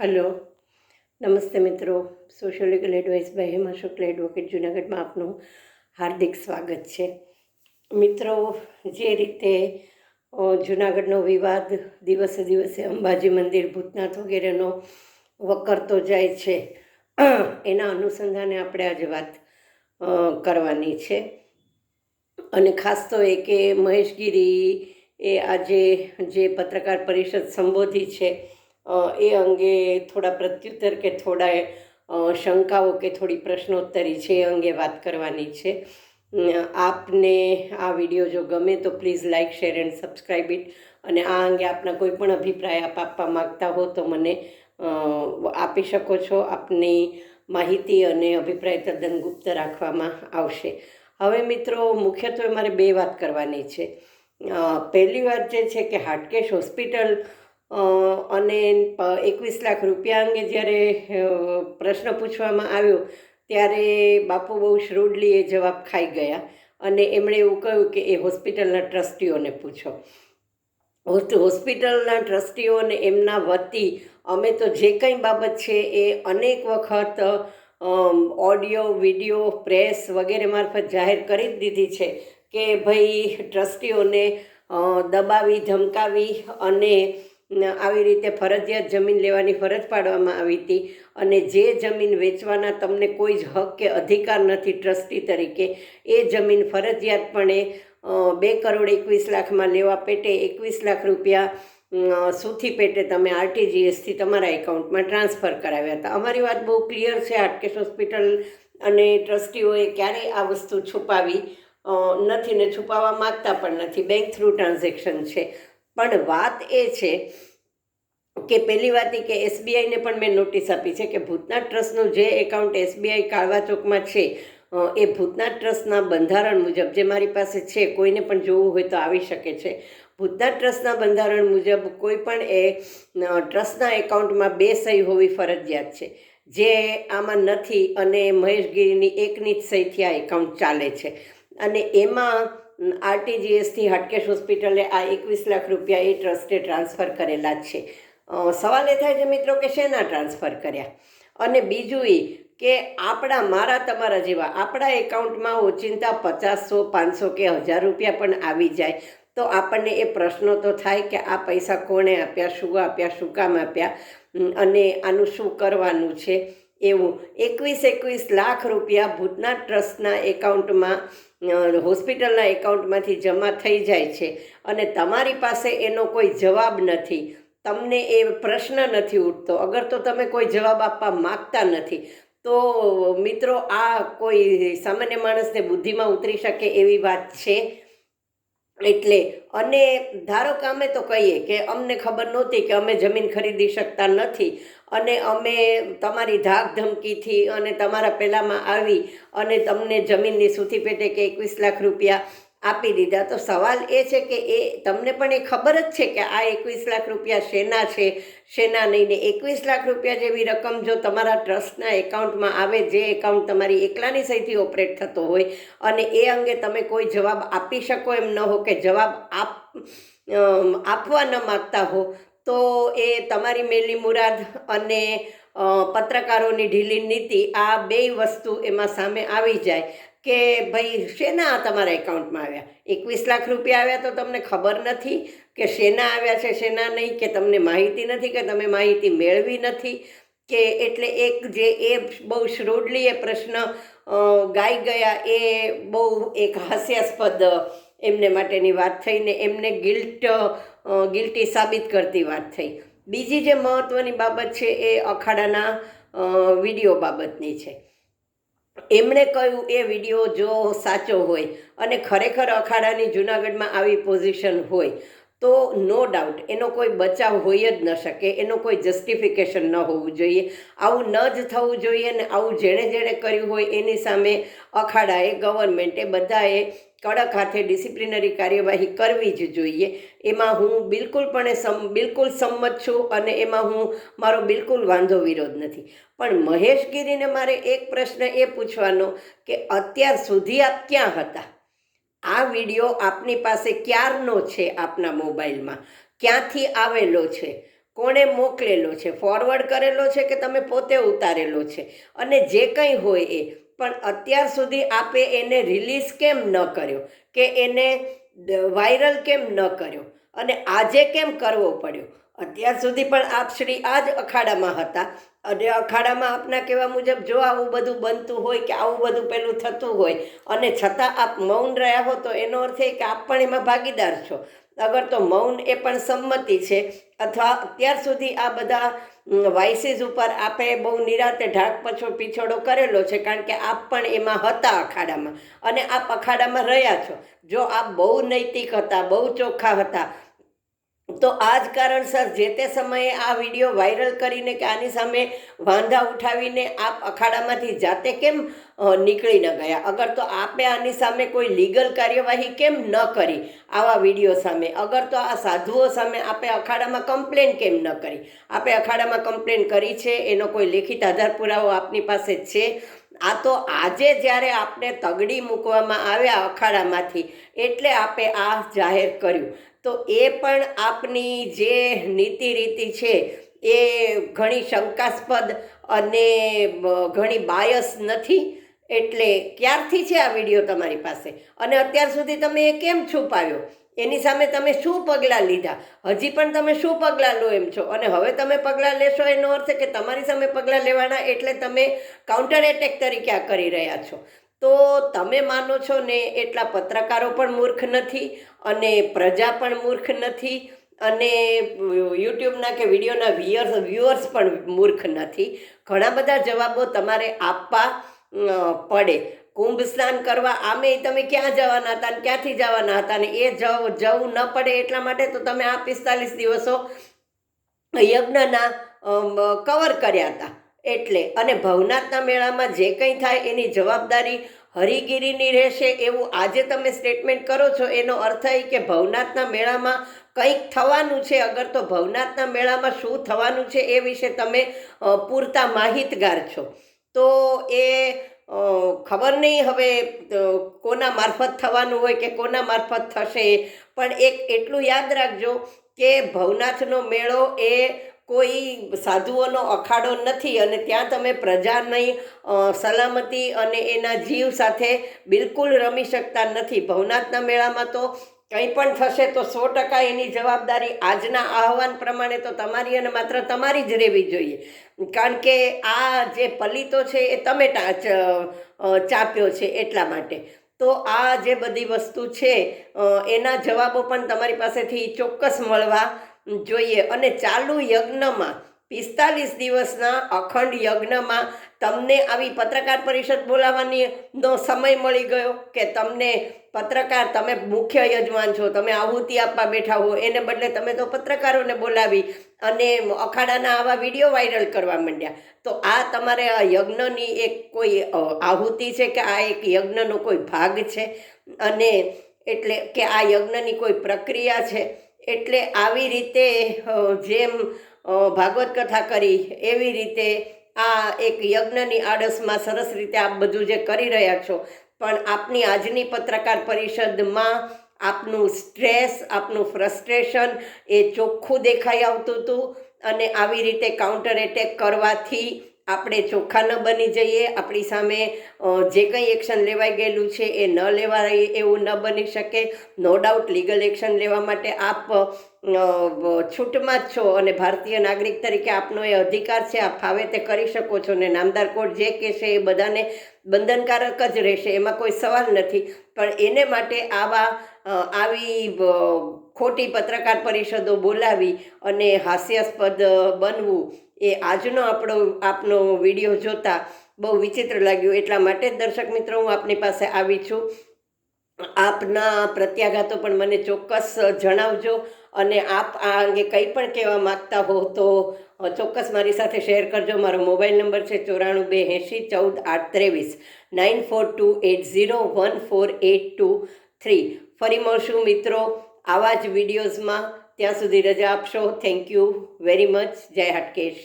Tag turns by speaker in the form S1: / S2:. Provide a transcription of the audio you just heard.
S1: Hello. નમસ્તે મિત્રો. Social legal advice by Hema Shukla advocate જુનાગઢમાં આપનું હાર્દિક સ્વાગત છે. મિત્રો, જે રીતે જુનાગઢનો વિવાદ દિવસે દિવસે અંબાજી મંદિર, ભૂતનાથ વગેરેનો વકરતો જાય છે, એના અનુસંધાને આપણે આજે વાત કરવાની છે. અને ખાસ તો એ કે મહેશગીરી એ આજે જે પત્રકાર પરિષદ સંબોધી છે એ અંગે થોડા પ્રત્યુત્તર કે થોડા શંકાઓ કે થોડી પ્રશ્નોત્તરી છે એ અંગે વાત કરવાની છે. આપને આ વીડિયો જો ગમે તો please like share and subscribe it. અને આ અંગે આપના કોઈ પણ અભિપ્રાય આપ આપવા માગતા હો તો મને આપી શકો છો. આપની માહિતી અને અભિપ્રાય તદ્દન ગુપ્ત રાખવામાં આવશે. હવે મિત્રો, મુખ્યત્વે મારે બે વાત કરવાની છે. પહેલી વાત જે છે કે હાટકેશ હોસ્પિટલ અને એકવીસ લાખ રૂપિયા અંગે જ્યારે પ્રશ્ન પૂછવામાં આવ્યો, ત્યારે બાપુ બહુ શ્રુડલી એ જવાબ ખાઈ ગયા. અને એમણે એવું કહ્યું કે એ હોસ્પિટલના ટ્રસ્ટીઓને પૂછો. હોસ્પિટલના ટ્રસ્ટીઓને એમના વતી, અમે તો જે કંઈ બાબત છે એ અનેક વખત ઓડિયો, વીડિયો, પ્રેસ વગેરે મારફત જાહેર કરી જ દીધી છે કે ભાઈ ટ્રસ્ટીઓને દબાવી, ધમકાવી અને આવી રીતે ફરજિયાત જમીન લેવાની ફરજ પાડવામાં આવી હતી. અને જે જમીન વેચવાના તમને કોઈ જ હક કે અધિકાર નથી ટ્રસ્ટી તરીકે, એ જમીન ફરજિયાતપણે બે કરોડ એકવીસ લાખમાં લેવા પેટે એકવીસ લાખ રૂપિયા સુથી પેટે તમે આરટીજીએસથી તમારા એકાઉન્ટમાં ટ્રાન્સફર કરાવ્યા હતા. અમારી વાત બહુ ક્લિયર છે. હાટકેશ હોસ્પિટલ અને ટ્રસ્ટીઓએ ક્યારેય આ વસ્તુ છુપાવી નથી ને છુપાવવા માગતા પણ નથી. બેંક થ્રુ ટ્રાન્ઝેક્શન છે. પણ વાત એ છે કે પહેલી વાત એ કે એસબીઆઈને પણ મેં નોટિસ આપી છે કે ભૂતનાથ ટ્રસ્ટનું જે એકાઉન્ટ એસબીઆઈ કાળવા ચોકમાં છે એ ભૂતનાથ ટ્રસ્ટના બંધારણ મુજબ, જે મારી પાસે છે, કોઈને પણ જોવું હોય તો આવી શકે છે. ભૂતનાથ ટ્રસ્ટના બંધારણ મુજબ કોઈ પણ એ ટ્રસ્ટના એકાઉન્ટમાં બે સહી હોવી ફરજિયાત છે. જે આમાં નથી અને મહેશગીરીની એકની જ સહીથી આ એકાઉન્ટ ચાલે છે. અને એમાં આરટીજીએસથી હાટકેશ હોસ્પિટલે આ એકવીસ લાખ રૂપિયા એ ટ્રસ્ટે ટ્રાન્સફર કરેલા છે. સવાલ એ થાય છે મિત્રો કે શેના ટ્રાન્સફર કર્યા? અને બીજું એ કે આપણા, મારા તમારા જેવા આપણા એકાઉન્ટમાં ઓચિંતા પચાસસો પાંચસો કે હજાર રૂપિયા પણ આવી જાય. તો આપણને એ પ્રશ્નો તો થાય કે આ પૈસા કોણે આપ્યા, શું આપ્યા, શું કામ આપ્યા? અને આનું શું કરવાનું છે? એવું. એકવીસ એકવીસ લાખ રૂપિયા ભૂતનાથ ટ્રસ્ટના એકાઉન્ટમાં હોસ્પિટલના એકાઉન્ટમાંથી જમા થઈ જાય છે. અને તમારી પાસે એનો કોઈ જવાબ નથી. તમને એ પ્રશ્ન નથી ઉઠતો. અગર તો તમે કોઈ જવાબ આપવા માગતા નથી, તો મિત્રો આ કોઈ સામાન્ય માણસને બુદ્ધિમાં ઉતરી શકે એવી વાત છે. એટલે, અને ધારો કે અમે તો કહીએ કે અમને ખબર નહોતી કે અમે જમીન ખરીદી શકતા નથી, અને અમે તમારી ધાક ધમકીથી અને તમારા પહેલામાં આવી અને તમને જમીનની સુથી પેટે કે એકવીસ લાખ રૂપિયા આપી દીધા. તો સવાલ એ છે કે એ તમને પણ એ ખબર જ છે કે આ એકવીસ લાખ રૂપિયા શેના છે? શેના નહીં ને એકવીસ લાખ રૂપિયા જેવી રકમ જો તમારા ટ્રસ્ટના એકાઉન્ટમાં આવે, જે એકાઉન્ટ તમારી એકલાની સહીથી ઓપરેટ થતો હોય, અને એ અંગે તમે કોઈ જવાબ આપી શકો એમ ન હો કે જવાબ આપ આપવા ન માગતા હો, તો એ તમારી મેલી મુરાદ અને પત્રકારોની ઢીલી નીતિ આ બેય વસ્તુ એમાં સામે આવી જાય. કે ભાઈ શેના તમારા એકાઉન્ટમાં આવ્યા? એકવીસ લાખ રૂપિયા આવ્યા તો તમને ખબર નથી કે શેના આવ્યા છે, શેના નહીં, કે તમને માહિતી નથી, કે તમે માહિતી મેળવી નથી? કે એટલે એક જે એ બહુ શ્રોડલી એ પ્રશ્ન ગાઈ ગયા, એ બહુ એક હાસ્યાસ્પદ એમને માટેની વાત થઈને એમને ગિલ્ટ ગિલ્ટી સાબિત કરતી વાત થઈ. બીજી જે મહત્ત્વની બાબત છે એ અખાડાના વીડિયો બાબતની છે. એમણે કહ્યું, એ વીડિયો જો સાચો હોય અને ખરેખર અખાડાની જુનાગઢમાં આવી પોઝિશન હોય, તો નો ડાઉટ એનો કોઈ બચાવ હોય જ ન શકે, એનો કોઈ જસ્ટિફિકેશન ન હોવું જોઈએ. આવું ન જ થવું જોઈએ ને આવું જેણે જેણે કર્યું હોય એની સામે અખાડાએ ગવર્મેન્ટે બધાએ કડક હાથે ડિસિપ્લિનરી કાર્યવાહી કરવી જ જોઈએ. એમાં હું બિલકુલ પણ સમ, બિલકુલ સંમત છું અને એમાં હું મારો બિલકુલ વાંધો વિરોધ નથી. પણ મહેશગીરીને મારે એક પ્રશ્ન એ પૂછવાનો કે અત્યાર સુધી આપ ક્યાં હતા? આ વીડિયો આપની પાસે ક્યારનો છે આપના મોબાઈલમાં? ક્યાંથી આવેલો છે? કોણે મોકલેલો છે? ફોરવર્ડ કરેલો છે કે તમે પોતે ઉતારેલો છે? અને જે કંઈ હોય એ પણ અત્યાર સુધી આપે એને રિલીઝ કેમ ન કર્યો? કે એને વાયરલ કેમ ન કર્યો? અને આજે કેમ કરવો પડ્યો? અત્યાર સુધી પણ આપ શ્રી આ જ અખાડામાં હતા. અને અખાડામાં આપના કહેવા મુજબ જો આવું બધું બનતું હોય કે આવું બધું પેલું થતું હોય, અને છતાં આપ મૌન રહ્યા હો તો એનો અર્થ એ કે આપ પણ એમાં ભાગીદાર છો. અગર તો મૌન એ પણ સંમતિ છે, અથવા અત્યાર સુધી આ બધા વાઇસીસ ઉપર આપે બહુ નિરાતે ઢાક પછો પીછોડો કરેલો છે, કારણ કે આપ પણ એમાં હતા અખાડામાં. અને આપ અખાડામાં રહ્યા છો. જો આપ બહુ નૈતિક હતા, બહુ ચોખ્ખા હતા તો આ જ કારણસર જે તે સમયે આ વીડિયો વાયરલ કરીને કે આની સામે વાંધા ઉઠાવીને આપ અખાડામાંથી જાતે કેમ નીકળી ન ગયા? અગર તો આપે આની સામે કોઈ લીગલ કાર્યવાહી કેમ ન કરી આવા વીડિયો સામે? અગર તો આ સાધુઓ સામે આપે અખાડામાં કમ્પ્લેન કેમ ન કરી? આપે અખાડામાં કમ્પ્લેન કરી છે, એનો કોઈ લેખિત આધાર પુરાવો આપની પાસે છે? આ તો આજે જ્યારે આપને તગડી મૂકવામાં આવ્યા અખાડામાંથી, એટલે આપે આ જાહેર કર્યું. તો એ પણ આપની જે નીતિ રીતિ છે, એ ઘણી શંકાસ્પદ અને ઘણી બાયસ નથી. એટલે ક્યારથી છે આ વીડિયો તમારી પાસે? અને અત્યાર સુધી તમે એ કેમ છુપાવ્યો? એની સામે તમે શું પગલાં લીધા? હજી પણ તમે શું પગલાં લો એમ છો? અને હવે તમે પગલાં લેશો એનો અર્થ કે તમારી સામે પગલાં લેવાના એટલે તમે કાઉન્ટર એટેક તરીકે આ કરી રહ્યા છો. તો તમે માનો છો ને એટલા પત્રકારો પણ મૂર્ખ નથી અને પ્રજા પણ મૂર્ખ નથી અને યુટ્યુબના કે વિડીયોના વ્યુઅર્સ વ્યુઅર્સ પણ મૂર્ખ નથી. ઘણા બધા જવાબો તમારે આપવા પડે. કુંભ સ્નાન કરવા, આમે તમે ક્યાં જવાના હતા અને ક્યાંથી જવાના હતા ને એ જવું જવું ન પડે એટલા માટે તો તમે આ પિસ્તાલીસ દિવસો યજ્ઞના કવર કર્યા હતા. એટલે, અને ભવનાથના મેળામાં જે કંઈ થાય એની જવાબદારી હરિગીરીની રહેશે એવું આજે તમે સ્ટેટમેન્ટ કરો છો. એનો અર્થ એ કે ભવનાથના મેળામાં કંઈક થવાનું છે. અગર તો ભવનાથના મેળામાં શું થવાનું છે એ વિશે તમે પૂરતા માહિતગાર છો. તો એ ખબર નહીં હવે કોના મારફત થવાનું હોય કે કોના મારફત થશે, પણ એક એટલું યાદ રાખજો કે ભવનાથનો મેળો એ કોઈ સાધુઓનો અખાડો નથી અને ત્યાં તમે પ્રજાની સલામતી અને એના જીવ સાથે બિલકુલ રમી શકતા નથી. ભવનાથના મેળામાં તો કંઈ પણ થશે તો સો ટકા એની જવાબદારી આજના આહવાન પ્રમાણે તો તમારી અને માત્ર તમારી જ રહેવી જોઈએ. કારણ કે આ જે પલિતો છે એ તમે ચાપ્યો છે એટલા માટે. તો આ જે બધી વસ્તુ છે એના જવાબો પણ તમારી પાસેથી ચોક્કસ મળવા જોઈએ. અને ચાલુ યજ્ઞમાં પિસ્તાલીસ દિવસના અખંડ યજ્ઞમાં તમને આવી પત્રકાર પરિષદ બોલાવવાની નો સમય મળી ગયો કે તમને પત્રકાર, તમે મુખ્ય યજમાન છો, તમે આહુતિ આપવા બેઠા હો, એને બદલે તમે તો પત્રકારોને બોલાવી અને અખાડાના આવા વીડિયો વાયરલ કરવા માંડ્યા. તો આ તમારે આ યજ્ઞની એક કોઈ આહુતિ છે કે આ એક યજ્ઞનો કોઈ ભાગ છે? અને એટલે કે આ યજ્ઞની કોઈ પ્રક્રિયા છે? એટલે આવી રીતે જેમ ભાગવત કથા કરી, એવી રીતે આ એક યજ્ઞની આડસમાં સરસ રીતે આપ બધું જે કરી રહ્યા છો. પણ આપની આજની પત્રકાર પરિષદમાં આપનું સ્ટ્રેસ, આપનું ફ્રસ્ટ્રેશન એ ચોખ્ખું દેખાઈ આવતું હતું અને આવી રીતે કાઉન્ટર એટેક કરવાથી આપણે ચોખ્ખા ન બની જઈએ, આપણી સામે જે કંઈ એક્શન લેવાઈ ગયેલું છે એ ન લેવાય એવું ન બની શકે. નો ડાઉટ લીગલ એક્શન લેવા માટે આપ છૂટમાં જ છો અને ભારતીય નાગરિક તરીકે આપનો એ અધિકાર છે, આપ ફાવે તે કરી શકો છો ને નામદાર કોર્ટ જે કહેશે એ બધાને બંધનકારક જ રહેશે, એમાં કોઈ સવાલ નથી. પણ એને માટે આવા આવી ખોટી પત્રકાર પરિષદો બોલાવી અને હાસ્યાસ્પદ બનવું એ આજનો આપણો, આપનો વીડિયો જોતા બહુ વિચિત્ર લાગ્યું. એટલા માટે દર્શક મિત્રો, હું આપની પાસે આવી છું. આપના પ્રત્યાઘાતો પણ મને ચોક્કસ જણાવજો અને આપ આ અંગે કંઈ પણ કહેવા માગતા હો તો ચોક્કસ મારી સાથે શેર કરજો. મારો મોબાઈલ નંબર છે ચોરાણું બે એંશી ચૌદ આઠ ત્રેવીસ. Nine four two eight zero one four eight two three. ફરી મળશું મિત્રો આવા જ વિડીયોઝમાં ત્યાં સુધી રજા આપશો. થેન્ક યુ વેરી મચ જય હાટકેશ